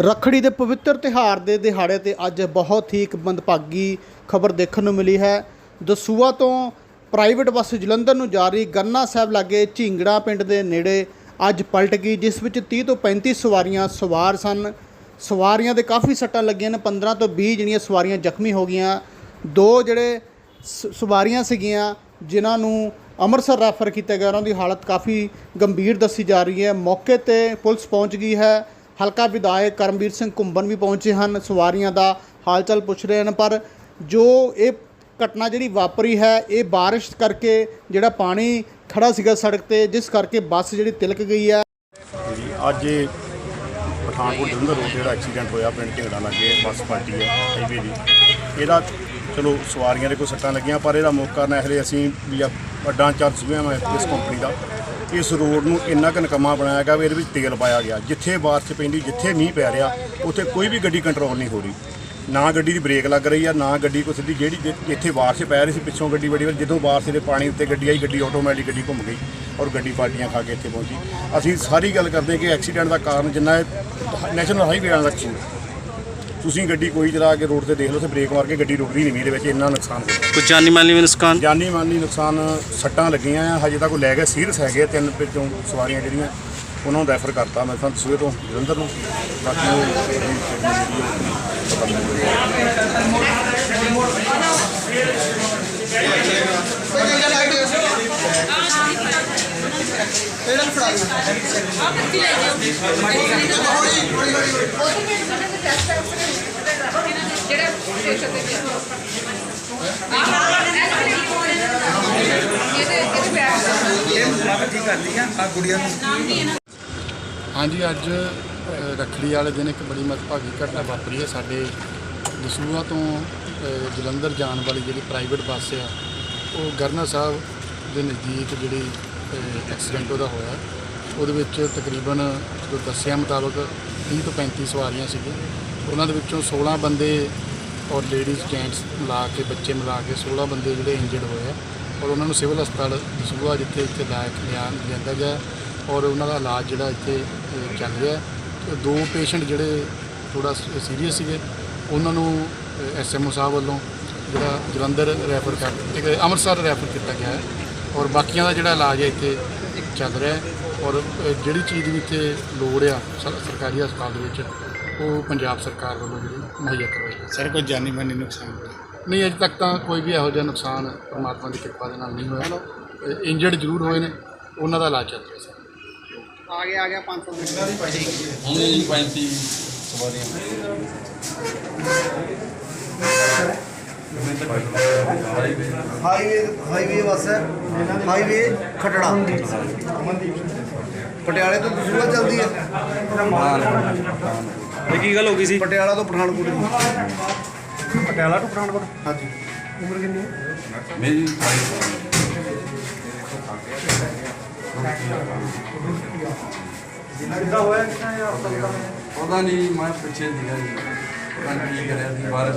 ਰੱਖੜੀ ਦੇ ਪਵਿੱਤਰ ਤਿਹਾਰ ਦੇ ਦਿਹਾੜੇ ਤੇ ਅੱਜ ਬਹੁਤ ਹੀ ਇੱਕ ਮੰਦਭਾਗੀ ਖਬਰ ਦੇਖਣ ਨੂੰ ਮਿਲੀ ਹੈ। ਦਸੂਆ ਤੋਂ ਪ੍ਰਾਈਵੇਟ ਬੱਸ ਜਲੰਧਰ ਨੂੰ ਜਾ ਰਹੀ ਗੰਨਾ ਸਾਹਿਬ ਲਾਗੇ ਝਿੰਗੜਾ ਪਿੰਡ ਦੇ ਨੇੜੇ ਅੱਜ ਪਲਟ ਗਈ, ਜਿਸ ਵਿੱਚ 30 ਤੋਂ 35 ਸਵਾਰੀਆਂ ਸਵਾਰ ਸਨ। ਸਵਾਰੀਆਂ ਦੇ ਕਾਫੀ ਸੱਟਾਂ ਲੱਗੀਆਂ ਨੇ 15 ਤੋਂ 20 ਜਿਹੜੀਆਂ ਸਵਾਰੀਆਂ ਜ਼ਖਮੀ ਹੋ ਗਈਆਂ। ਦੋ ਜਿਹੜੇ ਸ- ਸਵਾਰੀਆਂ ਸੀਗੀਆਂ, ਜਿਨ੍ਹਾਂ ਨੂੰ ਅੰਮ੍ਰਿਤਸਰ ਰੈਫਰ ਕੀਤਾ ਗਿਆ, ਉਹਨਾਂ ਦੀ ਹਾਲਤ ਕਾਫੀ ਗੰਭੀਰ ਦੱਸੀ ਜਾ ਰਹੀ ਹੈ। ਮੌਕੇ ਤੇ ਪੁਲਿਸ ਪਹੁੰਚ ਗਈ ਹੈ। ਹਲਕਾ ਵਿਧਾਇਕ ਕਰਮਵੀਰ ਸਿੰਘ ਘੁੰਬਨ ਵੀ ਪਹੁੰਚੇ ਹਨ। ਸਵਾਰੀਆਂ ਦਾ ਹਾਲਚਲ ਪੁੱਛ ਰਹੇ ਹਨ, ਪਰ ਜੋ ਇਹ ਘਟਨਾ ਜਿਹੜੀ ਵਾਪਰੀ ਹੈ, ਇਹ ਬਾਰਿਸ਼ ਕਰਕੇ ਜਿਹੜਾ ਪਾਣੀ ਖੜਾ ਸੀਗਾ ਸੜਕ ਤੇ, ਜਿਸ ਕਰਕੇ ਬੱਸ ਜਿਹੜੀ ਤਿਲਕ ਗਈ ਹੈ। ਅੱਜ ਪਠਾਨਕੋਟ ਜਲੰਧਰ ਰੋਡ ਜਿਹੜਾ ਐਕਸੀਡੈਂਟ ਹੋਇਆ, ਪਿੰਡ ਝਿੰਗੜਾ ਲੱਗੇ, ਬੱਸ ਪਾਰਟੀ ਹੈ ਹਾਈਵੇ ਦੀ। ਇਹਦਾ ਚਲੋ ਸਵਾਰੀਆਂ ਦੇ ਕੋਈ ਸੱਟਾਂ ਲੱਗੀਆਂ, ਪਰ ਇਹਦਾ ਮੌਕਾ ਨਾ ਹਲੇ ਅਸੀਂ ਵੀ ਆ- ਅੱਡਾ ਚਾਰਜ ਮੈਂ ਇਸ ਕੰਪਨੀ ਦਾ। ਇਸ ਰੋਡ ਨੂੰ ਇੰਨਾ ਕੁ ਨਕਮਾ ਬਣਾਇਆ ਗਿਆ ਵੀ ਇਹਦੇ ਵਿੱਚ ਤੇਲ ਪਾਇਆ ਗਿਆ। ਜਿੱਥੇ ਬਾਰਿਸ਼ ਪੈਂਦੀ, ਜਿੱਥੇ ਮੀਂਹ ਪੈ ਰਿਹਾ, ਉੱਥੇ ਕੋਈ ਵੀ ਗੱਡੀ ਕੰਟਰੋਲ ਨਹੀਂ ਹੋ ਰਹੀ। ਨਾ ਗੱਡੀ ਦੀ ਬ੍ਰੇਕ ਲੱਗ ਰਹੀ ਆ ਨਾ ਗੱਡੀ ਕੋਈ ਸਿੱਧੀ ਜਿਹੜੀ ਜਿ- ਜਿੱਥੇ ਬਾਰਿਸ਼ ਪੈ ਰਹੀ ਸੀ ਪਿੱਛੋਂ ਗੱਡੀ ਬੜੀ ਵਾਰ ਜਦੋਂ ਬਾਰਿਸ਼ ਦੇ ਪਾਣੀ ਉੱਤੇ ਗੱਡੀ ਆਈ ਗੱਡੀ ਆਟੋਮੈਟਿਕ ਗੱਡੀ ਘੁੰਮ ਗਈ ਔਰ ਗੱਡੀ ਪਾਰਟੀਆਂ ਖਾ ਕੇ ਇੱਥੇ ਪਹੁੰਚੀ। ਅਸੀਂ ਸਾਰੀ ਗੱਲ ਕਰਦੇ ਹਾਂ ਕਿ ਐਕਸੀਡੈਂਟ ਦਾ ਕਾਰਨ ਜਿੰਨਾ ਨੈਸ਼ਨਲ ਹਾਈਵੇ ਵਾਲਾ ਕਸੂਰ ਤੁਸੀਂ ਗੱਡੀ ਕੋਈ ਚਲਾ ਕੇ ਰੋਡ ਤੇ ਦੇਖ ਲਓ ਤੇ ਬ੍ਰੇਕ ਮਾਰ ਕੇ ਗੱਡੀ ਰੁਕਦੀ ਨਹੀਂ ਮੀਂਹ ਦੇ ਵਿੱਚ ਇੰਨਾ ਨੁਕਸਾਨ ਹੋਇਆ ਕੁਝ ਜਾਨੀ ਮਾਲੀ ਵੀ ਨੁਕਸਾਨ? ਜਾਨੀ ਮਾਲੀ ਨੁਕਸਾਨ ਸੱਟਾਂ ਲੱਗੀਆਂ ਆ ਹਜੇ ਤੱਕ ਉਹ ਲੈ ਗਏ ਸੀਰੀਅਸ ਹੈਗੇ ਆ, ਤਿੰਨ ਵਿੱਚੋਂ ਸਵਾਰੀਆਂ ਜਿਹੜੀਆਂ ਉਹਨਾਂ ਨੂੰ ਰੈਫਰ ਕਰਤਾ ਮੈਂ ਤਾਂ ਸਵੇਰ ਤੋਂ ਜਲੰਧਰ ਨੂੰ। ਬਾਕੀ ਉਹ ਜਿਹੜੀ treatment ਜਿਹੜੀ ਉਹ ਪਤਾ ਨਹੀਂ ਜਿਹੜਾ ਸਟੇਸ਼ਨ ਤੇ ਗਿਆ ਹਾਂਜੀ ਅੱਜ ਰੱਖੜੀ ਵਾਲੇ ਦਿਨ ਇੱਕ ਬੜੀ ਮਤਭਾਗੀ ਘਟਨਾ ਵਾਪਰੀ ਹੈ ਸਾਡੇ ਦਸੂਹਾ ਤੋਂ ਜਲੰਧਰ ਜਾਣ ਵਾਲੀ ਜਿਹੜੀ ਪ੍ਰਾਈਵੇਟ ਬੱਸ ਆ, ਉਹ ਗਰਨਾ ਸਾਹਿਬ ਦੇ ਨਜ਼ਦੀਕ ਜਿਹੜੀ ਐਕਸੀਡੈਂਟ ਉਹਦਾ ਹੋਇਆ। ਉਹਦੇ ਵਿੱਚ ਤਕਰੀਬਨ ਜੋ ਦੱਸਿਆ ਮੁਤਾਬਕ 30 ਤੋਂ 35 ਸਵਾਰੀਆਂ ਸੀਗੀਆਂ। ਉਹਨਾਂ ਦੇ ਵਿੱਚੋਂ 16 ਬੰਦੇ ਔਰ ਲੇਡੀਜ਼ ਜੈਂਟਸ ਮਿਲਾ ਕੇ, ਬੱਚੇ ਮਿਲਾ ਕੇ 16 ਬੰਦੇ ਜਿਹੜੇ ਇੰਜਰਡ ਹੋਏ ਆ। ਔਰ ਉਹਨਾਂ ਨੂੰ ਸਿਵਲ ਹਸਪਤਾਲ ਦਸੂਹਾ ਜਿੱਥੇ ਇੱਥੇ ਲਾਇਆ ਲਿਆ ਲਿਆਂਦਾ ਗਿਆ। ਔਰ ਉਹਨਾਂ ਦਾ ਇਲਾਜ ਜਿਹੜਾ ਇੱਥੇ ਚੱਲ ਰਿਹਾ। ਦੋ ਪੇਸ਼ੈਂਟ ਜਿਹੜੇ ਥੋੜਾ ਸੀਰੀਅਸ ਸੀਗੇ ਉਹਨਾਂ ਨੂੰ ਐਸਐਮਓ ਸਾਹਿਬ ਵੱਲੋਂ ਜਿਹੜਾ ਜਲੰਧਰ ਰੈਫਰ ਕਰ ਇੱਕ ਅੰਮ੍ਰਿਤਸਰ ਰੈਫਰ ਕੀਤਾ ਗਿਆ ਹੈ ਔਰ ਬਾਕੀਆਂ ਦਾ ਜਿਹੜਾ ਇਲਾਜ ਹੈ ਇੱਥੇ ਚੱਲ ਰਿਹਾ ਹੈ ਔਰ ਜਿਹੜੀ ਚੀਜ਼ ਵੀ ਇੱਥੇ ਲੋੜ ਆ ਸਰ- ਸਰਕਾਰੀ ਹਸਪਤਾਲ ਦੇ ਵਿੱਚ ਉਹ ਪੰਜਾਬ ਸਰਕਾਰ ਵੱਲੋਂ ਜਿਹੜੀ ਮੁਹੱਈਆ ਕਰਵਾਈ ਸਰ ਕੋਈ ਜਾਨੀ ਮਾਨੀ ਨੁਕਸਾਨ ਨਹੀਂ ਅਜੇ ਤੱਕ ਤਾਂ ਕੋਈ ਵੀ ਇਹੋ ਜਿਹਾ ਨੁਕਸਾਨ ਪਰਮਾਤਮਾ ਦੀ ਕਿਰਪਾ ਦੇ ਨਾਲ ਨਹੀਂ ਹੋਇਆ। ਇੰਜਰਡ ਜ਼ਰੂਰ ਹੋਏ ਨੇ ਉਹਨਾਂ ਦਾ ਇਲਾਜ ਚੱਲ ਰਿਹਾ ਸਰ। ਉਹਨੇ ਜੀ 35 ਸਵਾਰੀਆਂ ਹਾਈਵੇ ਹਾਈਵੇ ਬੱਸ ਹੈ। ਹਾਈਵੇ ਖਟੜਾ। ਪਟਿਆਲੇ ਤੋਂ ਦਸੂਹਾ ਚੱਲਦੀ ਹੈ। ਇਹ ਕੀ ਗੱਲ ਹੋ ਗਈ ਸੀ? ਪਟਿਆਲਾ ਤੋਂ ਪਠਾਨਕੋਟ ਦੀ। ਪਟਿਆਲਾ ਤੋਂ ਪਠਾਨਕੋਟ? ਹਾਂਜੀ। ਉਮਰ ਕਿੰਨੀ ਹੈ? ਮੇਰੀ ਕਿੱਦਾਂ ਹੋਇਆ ਕਿੱਦਾਂ ਪਤਾ ਨਹੀਂ, ਮੈਂ ਪਿੱਛੇ ਸੀਗਾ ਜੀ। ਪਤਾ ਨਹੀਂ ਕੀ ਕਰਿਆ ਸੀ, ਬਾਰਿਸ਼